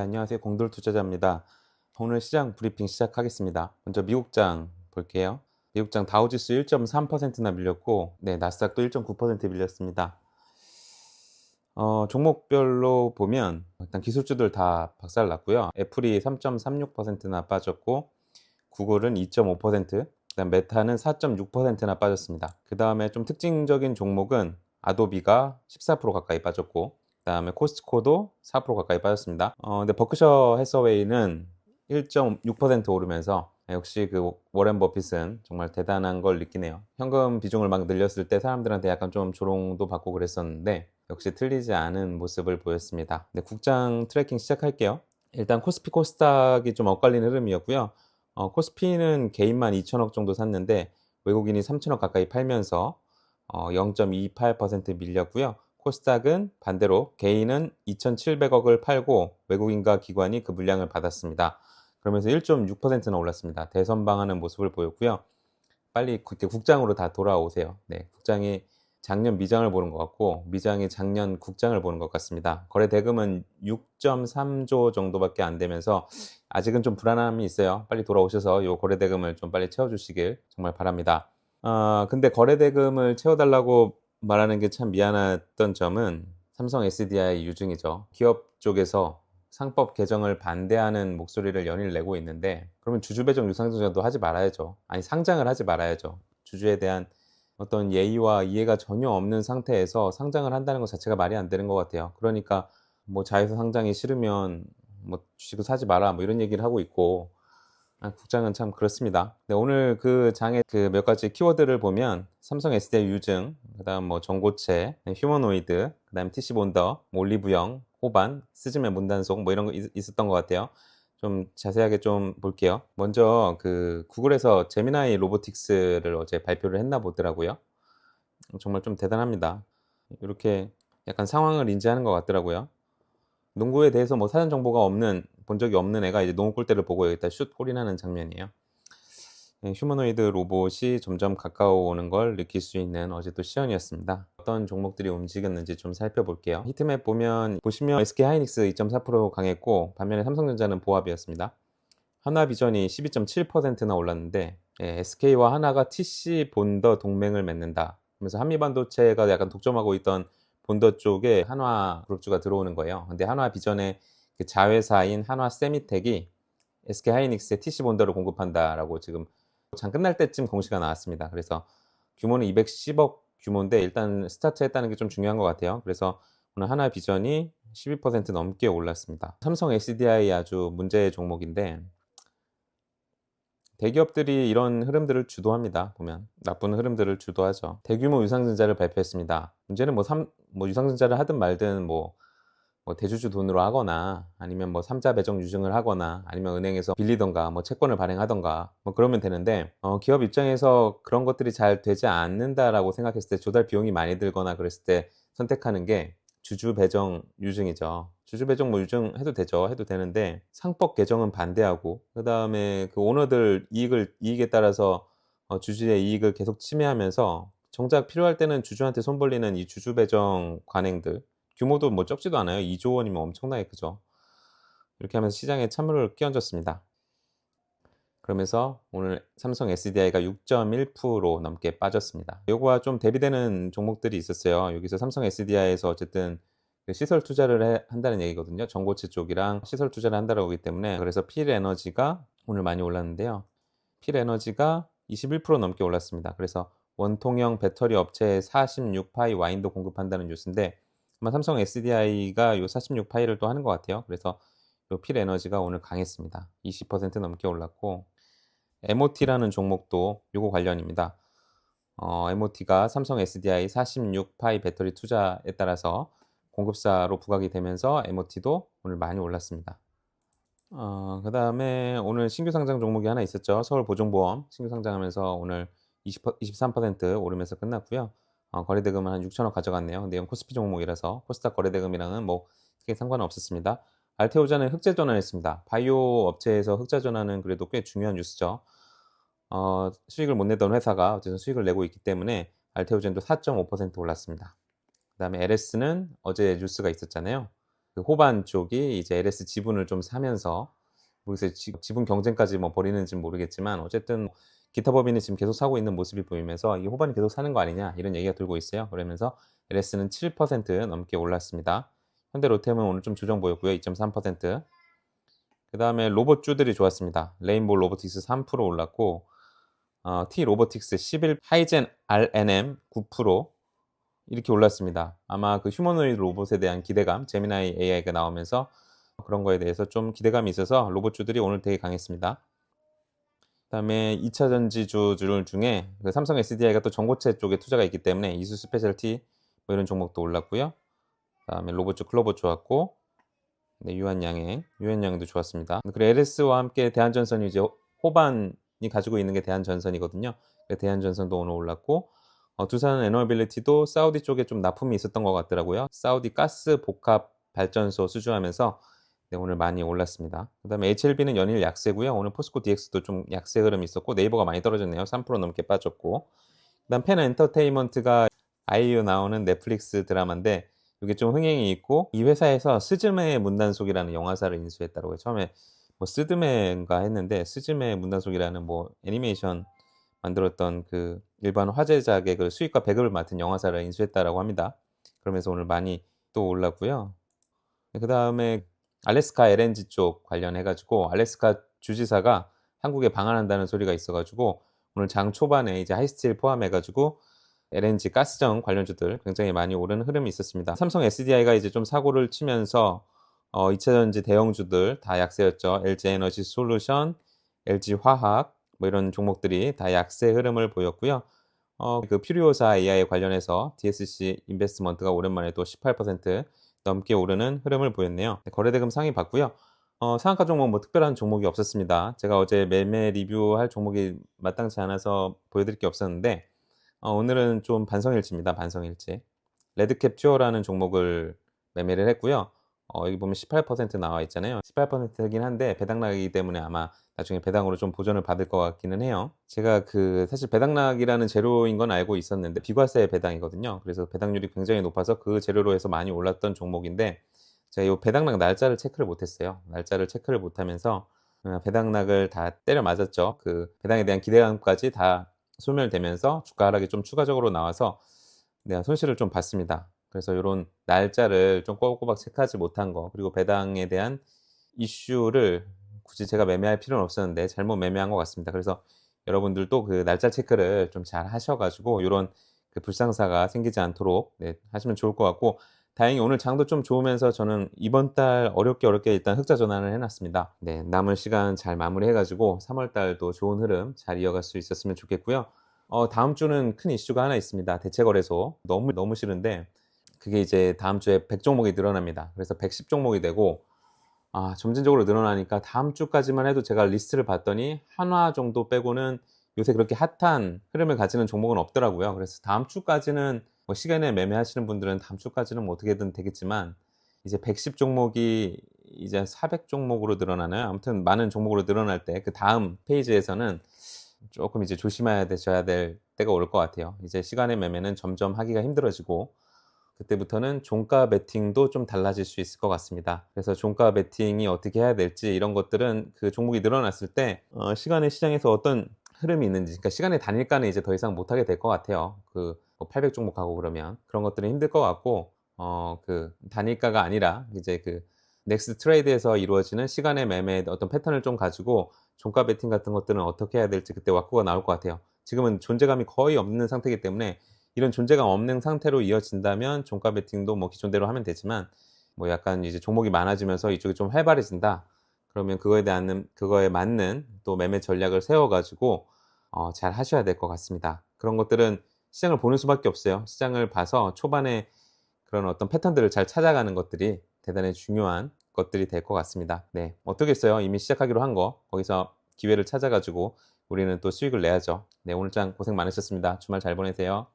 안녕하세요. 공돌 투자자입니다. 오늘 시장 브리핑 시작하겠습니다. 먼저 미국장 볼게요. 미국장 다우지수 1.3%나 밀렸고, 네, 나스닥도 1.9% 밀렸습니다. 어, 종목별로 보면 일단 기술주들 다 박살 났고요. 애플이 3.36%나 빠졌고, 구글은 2.5%, 그다음 메타는 4.6%나 빠졌습니다. 그 다음에 좀 특징적인 종목은 아도비가 14% 가까이 빠졌고, 그 다음에 코스트코도 4% 가까이 빠졌습니다. 어, 근데 버크셔 해서웨이는 1.6% 오르면서 역시 그 워렌 버핏은 정말 대단한 걸 느끼네요. 현금 비중을 막 늘렸을 때 사람들한테 약간 좀 조롱도 받고 그랬었는데 역시 틀리지 않은 모습을 보였습니다. 네, 국장 트래킹 시작할게요. 일단 코스피 코스닥이 좀 엇갈린 흐름이었고요. 어, 코스피는 개인만 2천억 정도 샀는데 외국인이 3천억 가까이 팔면서 어, 0.28% 밀렸고요. 코스닥은 반대로 개인은 2,700억을 팔고 외국인과 기관이 그 물량을 받았습니다. 그러면서 1.6%나 올랐습니다. 대선방하는 모습을 보였고요. 빨리 국장으로 다 돌아오세요. 네, 국장이 작년 미장을 보는 것 같고 미장이 작년 국장을 보는 것 같습니다. 거래 대금은 6.3조 정도밖에 안 되면서 아직은 좀 불안함이 있어요. 빨리 돌아오셔서 이 거래 대금을 좀 빨리 채워주시길 정말 바랍니다. 어, 근데 거래 대금을 채워달라고 말하는 게 참 미안했던 점은 삼성 SDI 유증이죠. 기업 쪽에서 상법 개정을 반대하는 목소리를 연일 내고 있는데 그러면 주주 배정 유상증자도 하지 말아야죠. 아니 상장을 하지 말아야죠. 주주에 대한 어떤 예의와 이해가 전혀 없는 상태에서 상장을 한다는 것 자체가 말이 안 되는 것 같아요. 그러니까 뭐 자회사 상장이 싫으면 뭐 주식을 사지 마라 뭐 이런 얘기를 하고 있고 아, 국장은 참 그렇습니다. 네, 오늘 그 장의 그 몇 가지 키워드를 보면 삼성 SDI 유증, 그다음 뭐 전고체, 휴머노이드, 그다음 TC 본더, 뭐 올리브영, 호반, 스즈메 문단속 뭐 이런 거 있, 있었던 것 같아요. 좀 자세하게 좀 볼게요. 먼저 그 구글에서 제미나이 로보틱스를 어제 발표를 했나 보더라고요. 정말 좀 대단합니다. 이렇게 약간 상황을 인지하는 것 같더라고요. 농구에 대해서 뭐 사전 정보가 없는 본 적이 없는 애가 이제 농구 골대를 보고 여기다 슛 골이 나는 장면이에요. 네, 휴머노이드 로봇이 점점 가까워 오는 걸 느낄 수 있는 어제 또 시연이었습니다. 어떤 종목들이 움직였는지 좀 살펴볼게요. 히트맵 보면 보시면 SK 하이닉스 2.4% 강했고 반면에 삼성전자는 보합이었습니다. 하나비전이 12.7%나 올랐는데 예, SK와 하나가 TC 본더 동맹을 맺는다. 그래서 한미반도체가 약간 독점하고 있던 본더 쪽에 한화 그룹주가 들어오는 거예요. 근데 한화 비전의 그 자회사인 한화 세미텍이 SK 하이닉스의 TC 본더를 공급한다라고 지금 장 끝날 때쯤 공시가 나왔습니다. 그래서 규모는 210억 규모인데 일단 스타트했다는 게 좀 중요한 것 같아요. 그래서 오늘 하나 비전이 12% 넘게 올랐습니다. 삼성 SDI 아주 문제의 종목인데 대기업들이 이런 흐름들을 주도합니다. 보면 나쁜 흐름들을 주도하죠. 대규모 유상증자를 발표했습니다. 문제는 뭐, 삼, 뭐 유상증자를 하든 말든 뭐, 뭐 대주주 돈으로 하거나 아니면 뭐 삼자 배정 유증을 하거나 아니면 은행에서 빌리던가 뭐 채권을 발행하던가 뭐 그러면 되는데 어, 기업 입장에서 그런 것들이 잘 되지 않는다라고 생각했을 때 조달 비용이 많이 들거나 그랬을 때 선택하는 게 주주 배정 유증이죠. 주주 배정 뭐 유증 해도 되죠. 해도 되는데 상법 개정은 반대하고 그 다음에 그 오너들 이익을 이익에 따라서 어, 주주의 이익을 계속 침해하면서 정작 필요할 때는 주주한테 손 벌리는 이 주주 배정 관행들 규모도 뭐 적지도 않아요. 2조 원이면 엄청나게 크죠. 이렇게 하면서 시장에 찬물을 끼얹었습니다. 그러면서 오늘 삼성 SDI가 6.1% 넘게 빠졌습니다. 요거와 좀 대비되는 종목들이 있었어요. 여기서 삼성 SDI에서 어쨌든 그 시설 투자를 해, 한다는 얘기거든요. 전고체 쪽이랑 시설 투자를 한다고 하기 때문에 그래서 필 에너지가 오늘 많이 올랐는데요. 필 에너지가 21% 넘게 올랐습니다. 그래서 원통형 배터리 업체에 46파이 와인도 공급한다는 뉴스인데 아마 삼성 SDI가 요 46파이를 또 하는 것 같아요. 그래서 필 에너지가 오늘 강했습니다. 20% 넘게 올랐고 MOT라는 종목도 요거 관련입니다. 어, MOT가 삼성 SDI 46파이 배터리 투자에 따라서 공급사로 부각이 되면서 MOT도 오늘 많이 올랐습니다. 어, 그 다음에 오늘 신규 상장 종목이 하나 있었죠. 서울 보증보험 신규 상장하면서 오늘 20, 23% 오르면서 끝났고요. 어, 거래대금은 한 6천억 가져갔네요. 근데 이건 코스피 종목이라서 코스닥 거래대금이랑은 뭐 크게 상관은 없었습니다. 알테오자는 흑자 전환했습니다. 바이오 업체에서 흑자 전환은 그래도 꽤 중요한 뉴스죠. 어, 수익을 못 내던 회사가 어쨌든 수익을 내고 있기 때문에 알테오젠도 4.5% 올랐습니다. 그 다음에 LS는 어제 뉴스가 있었잖아요. 그 호반 쪽이 이제 LS 지분을 좀 사면서 모르겠어요. 지- 지분 경쟁까지 뭐 벌이는지는 모르겠지만 어쨌든 기타 법인이 지금 계속 사고 있는 모습이 보이면서 이 호반이 계속 사는 거 아니냐 이런 얘기가 돌고 있어요. 그러면서 LS는 7% 넘게 올랐습니다. 현대 로템은 오늘 좀 조정 보였고요. 2.3%. 그 다음에 로봇 주들이 좋았습니다. 레인보우 로보틱스 3% 올랐고 어, T 로보틱스 11 하이젠 RNM 9% 이렇게 올랐습니다. 아마 그 휴머노이드 로봇에 대한 기대감, 제미나이 AI가 나오면서 그런 거에 대해서 좀 기대감이 있어서 로봇주들이 오늘 되게 강했습니다. 그다음에 2차 전지주들 중에 그 삼성 SDI가 또 전고체 쪽에 투자가 있기 때문에 이수 스페셜티 뭐 이런 종목도 올랐고요. 그다음에 로봇주 클로버 좋았고 네, 유한양행, 유한양도 좋았습니다. 그리고 LS와 함께 대한전선이 이제 호- 호반이 가지고 있는 게 대한전선이거든요. 그 대한전선도 오늘 올랐고 어, 두산 에너빌리티도 사우디 쪽에 좀 납품이 있었던 것 같더라고요. 사우디 가스 복합 발전소 수주하면서 네, 오늘 많이 올랐습니다. 그 다음에 HLB는 연일 약세고요. 오늘 포스코 DX도 좀 약세 흐름이 있었고 네이버가 많이 떨어졌네요. 3% 넘게 빠졌고 그 다음 펜 엔터테인먼트가 아이유 나오는 넷플릭스 드라마인데 이게 좀 흥행이 있고 이 회사에서 스즈메의 문단속이라는 영화사를 인수했다고 해요. 처음에 뭐 스드메인가 했는데 스즈메의 문단속이라는 뭐 애니메이션 만들었던 그 일반 화제작의 그 수익과 배급을 맡은 영화사를 인수했다라고 합니다. 그러면서 오늘 많이 또 올랐고요. 그 다음에 알래스카 LNG 쪽 관련해가지고 알래스카 주지사가 한국에 방한한다는 소리가 있어가지고 오늘 장 초반에 이제 하이스틸 포함해가지고 LNG 가스정 관련주들 굉장히 많이 오르는 흐름이 있었습니다. 삼성 SDI가 이제 좀 사고를 치면서 어, 2차전지 대형주들 다 약세였죠. LG 에너지 솔루션, LG 화학 뭐 이런 종목들이 다 약세 흐름을 보였고요. 어, 그 퓨리오사 AI 관련해서 DSC 인베스트먼트가 오랜만에 또 18% 넘게 오르는 흐름을 보였네요. 네, 거래대금 상위 봤고요. 어, 상한가 종목 뭐 특별한 종목이 없었습니다. 제가 어제 매매 리뷰할 종목이 마땅치 않아서 보여드릴 게 없었는데 어, 오늘은 좀 반성일치입니다. 반성일치. 레드캡 튜어라는 종목을 매매를 했고요. 어, 여기 보면 18% 나와 있잖아요. 18%긴 한데 배당락이기 때문에 아마 나중에 배당으로 좀 보전을 받을 것 같기는 해요. 제가 그 사실 배당락이라는 재료인 건 알고 있었는데 비과세 배당이거든요. 그래서 배당률이 굉장히 높아서 그 재료로 해서 많이 올랐던 종목인데 제가 이 배당락 날짜를 체크를 못했어요. 날짜를 체크를 못하면서 어, 배당락을 다 때려 맞았죠. 그 배당에 대한 기대감까지 다 소멸되면서 주가 하락이 좀 추가적으로 나와서 내가 손실을 좀 봤습니다. 그래서 이런 날짜를 좀 꼬박꼬박 체크하지 못한 거 그리고 배당에 대한 이슈를 굳이 제가 매매할 필요는 없었는데 잘못 매매한 것 같습니다. 그래서 여러분들도 그 날짜 체크를 좀 잘 하셔가지고 이런 그 불상사가 생기지 않도록 네, 하시면 좋을 것 같고 다행히 오늘 장도 좀 좋으면서 저는 이번 달 어렵게 어렵게 일단 흑자 전환을 해놨습니다. 네, 남은 시간 잘 마무리해가지고 3월 달도 좋은 흐름 잘 이어갈 수 있었으면 좋겠고요. 어, 다음 주는 큰 이슈가 하나 있습니다. 대체거래소 너무 너무 싫은데 그게 이제 다음 주에 100종목이 늘어납니다. 그래서 110종목이 되고 아, 점진적으로 늘어나니까 다음 주까지만 해도 제가 리스트를 봤더니 한화 정도 빼고는 요새 그렇게 핫한 흐름을 가지는 종목은 없더라고요. 그래서 다음 주까지는 뭐 시간에 매매하시는 분들은 다음 주까지는 뭐 어떻게든 되겠지만 이제 110 종목이 이제 400 종목으로 늘어나나요? 아무튼 많은 종목으로 늘어날 때 그 다음 페이지에서는 조금 이제 조심해야 되셔야 될 때가 올 것 같아요. 이제 시간의 매매는 점점 하기가 힘들어지고 그때부터는 종가 베팅도 좀 달라질 수 있을 것 같습니다. 그래서 종가 베팅이 어떻게 해야 될지 이런 것들은 그 종목이 늘어났을 때 어, 시간의 시장에서 어떤 흐름이 있는지, 그러니까 시간의 단일가는 이제 더 이상 못하게 될 것 같아요. 그 800 종목하고 그러면 그런 것들은 힘들 것 같고 어, 그 단일가가 아니라 이제 그 넥스트 트레이드에서 이루어지는 시간의 매매의 어떤 패턴을 좀 가지고 종가 베팅 같은 것들은 어떻게 해야 될지 그때 왁구가 나올 것 같아요. 지금은 존재감이 거의 없는 상태이기 때문에 이런 존재감 없는 상태로 이어진다면 종가 베팅도 뭐 기존대로 하면 되지만 뭐 약간 이제 종목이 많아지면서 이쪽이 좀 활발해진다. 그러면 그거에 대한 그거에 맞는 또 매매 전략을 세워가지고 어, 잘 하셔야 될 것 같습니다. 그런 것들은 시장을 보는 수밖에 없어요. 시장을 봐서 초반에 그런 어떤 패턴들을 잘 찾아가는 것들이 대단히 중요한 것들이 될 것 같습니다. 네, 어떻겠어요? 이미 시작하기로 한 거 거기서 기회를 찾아가지고 우리는 또 수익을 내야죠. 네, 오늘 장 고생 많으셨습니다. 주말 잘 보내세요.